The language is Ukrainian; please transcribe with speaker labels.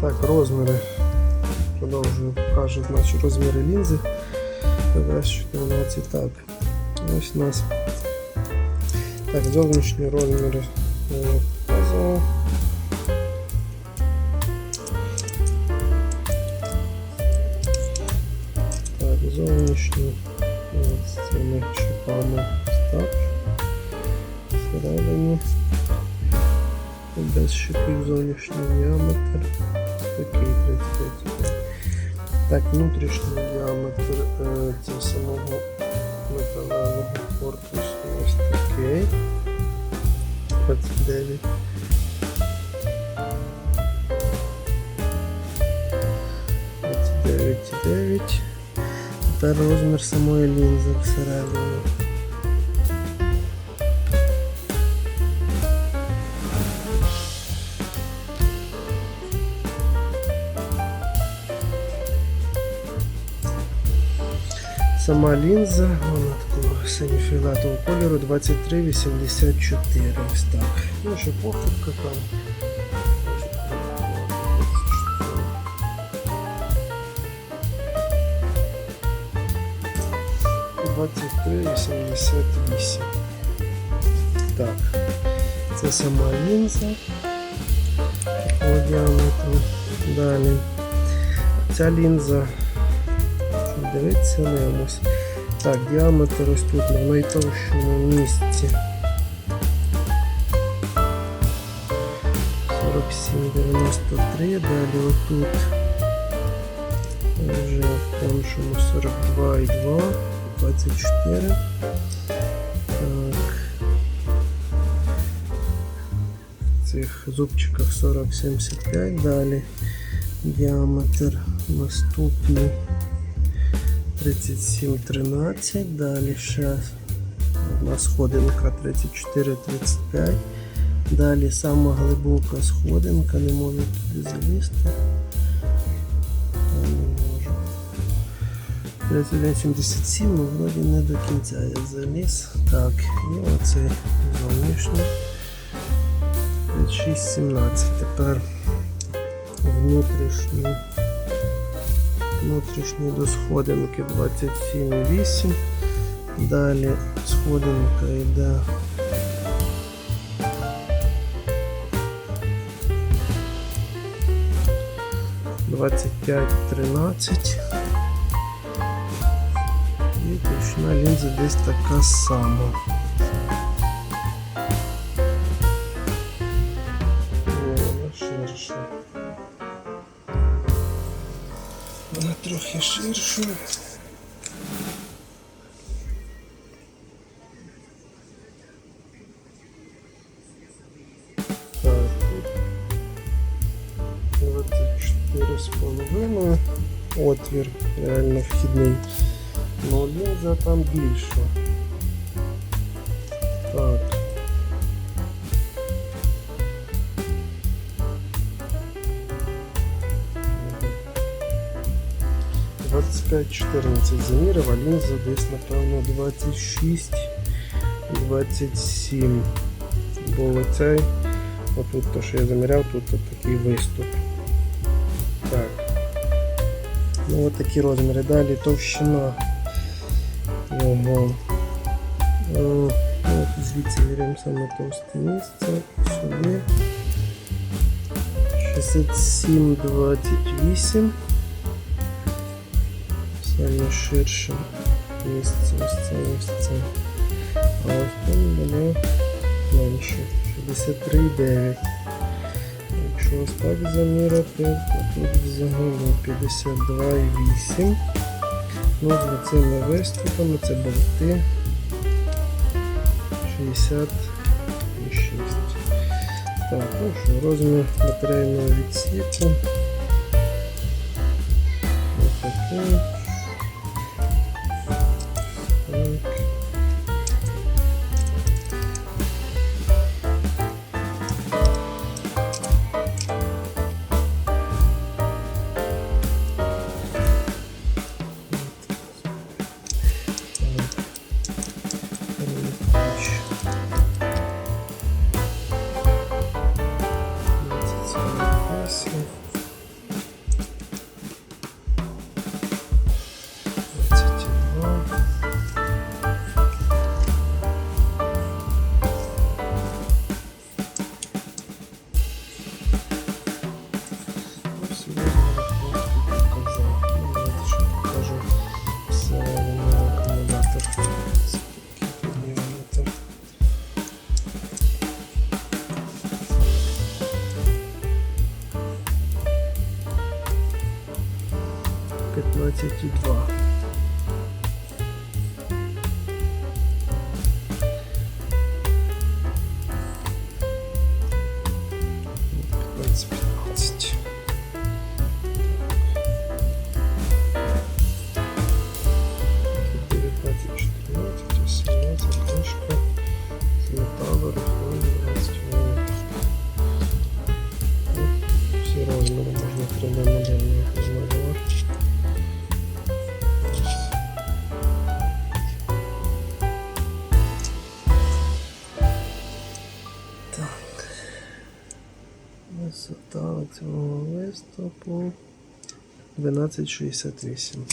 Speaker 1: Так, розміри. Продовжую покажу наші розміри лінзи. ПВС 14. Так. Ось у нас. Так, зовнішні розміри я вже показував. Так, зовнішні от з цими шипами так. Всередині. Без шипів зовнішній діаметр. Такий 35. Так, внутрішній діаметр е, цього самого металевого корпусу ось такий. 29. Дев'ять і. Тепер розмір самої лінзи всередині. Сама лінза, вона такого синьо-фіолетового кольору 2384. Ось так. Ну, ще похибка там. Двадцять три вісімдесят вісім. Так. Це сама лінза. Такого діаметру. Далі. Ця лінза Дивіться, дивимось. Так, діаметр ось тут на найтовщому місці. 47,93, далі отут вже в тоншому 42,2, 24. Так. В цих зубчиках 40,75, далі діаметр наступний. 37,13, далі ще одна сходинка 34,35. Далі сама глибока сходинка, не можу туди залізти. Я не 31,77, ну вроді не до кінця я заліз. Так, і оцей зовнішній. 36,17. Тепер внутрішній внутрішній до сходинки 27,8. Далі сходинка йде. Двадцять п'ять тринадцять. І точна лінза десь така сама. трохи ширша. Так, тут 24 з половиною. Отвір реально вхідний. Ну лінза там більша. Так. Двадцять п'ять чотирнадцять замірів, а лінза десь напевно 26 27. Бо оцей, отут то, що я заміряв, тут от такий виступ. Так. Ну от такі розміри. Далі товщина. Е, ну, от звідси беремо саме товсте місце. Сюди. 67, 28. Саме ширше місце ось це ось це. А ось там буде менше. 63,9. Якщо ось так заміряти, то тут взагалі 52,8. Ну, з цими виступами це болти 66. Так, ну що, розмір батарейного відсіку. Ось такий. 22. Ну, Все равно можно примерно Так. Висота цього виступу 1268.